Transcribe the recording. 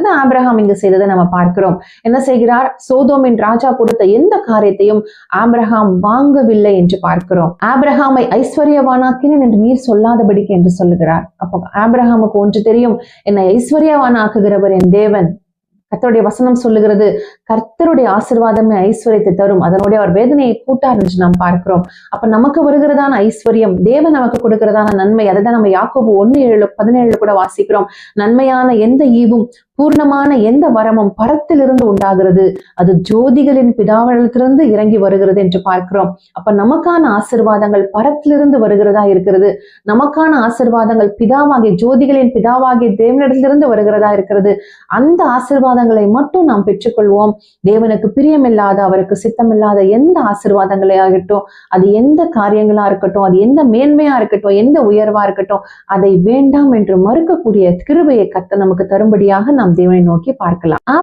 அதான் ஆப்ரஹாம் இங்கு செய்ததை நம்ம பார்க்கிறோம். என்ன செய்கிறார்? சோதோமின் ராஜா கொடுத்த எந்த காரியத்தையும் ஆபிரகாம் வாங்கவில்லை என்று பார்க்கிறோம். ஆபிரகாமை ஐஸ்வர்யவானாக்கினேன் என்று நீர் சொல்லாதபடிக்கு என்று சொல்லுகிறார். அப்போ ஆப்ரஹாமுக்கு ஒன்று தெரியும். என்னை ஐஸ்வர்யவானாக்குகிறவர் என் தேவன். கத்தருடைய வசனம் சொல்லுகிறது கர்த்தருடைய ஆசிர்வாதமே ஐஸ்வர்யத்தை தரும். அதனுடைய அவர் வேதனையை கூட்டார் என்று நாம் பார்க்கிறோம். அப்ப நமக்கு வருகிறதான ஐஸ்வர்யம் தேவன் நமக்கு கொடுக்கிறதான நன்மை அதை தான் நம்ம யாக்கோபு ஒன்னு ஏழு பதினேழு கூட வாசிக்கிறோம். நன்மையான எந்த ஈவும் பூர்ணமான எந்த வரமும் பரத்திலிருந்து உண்டாகிறது. அது ஜோதிகளின் பிதாவளத்திலிருந்து இறங்கி வருகிறது என்று பார்க்கிறோம். அப்ப நமக்கான ஆசிர்வாதங்கள் பரத்திலிருந்து வருகிறதா இருக்கிறது? நமக்கான ஆசிர்வாதங்கள் பிதாவாகிய ஜோதிகளின் பிதாவாகிய தேவனிடத்திலிருந்து வருகிறதா இருக்கிறது? அந்த ஆசிர்வாதம் ஆசிர்வாதங்களை மட்டும் நாம் பெற்றுக்கொள்வோம். தேவனுக்கு பிரியமில்லாத அவருக்கு சித்தமில்லாத எந்த ஆசிர்வாதங்களே ஆகட்டும் அது எந்த காரியங்களா இருக்கட்டும் அது எந்த மேன்மையா இருக்கட்டும் எந்த உயர்வா இருக்கட்டும் அதை வேண்டாம் என்று மறுக்கக்கூடிய கிருபையை கத்த நமக்கு தரும்படியாக நாம் தேவனை நோக்கி பார்க்கலாம்.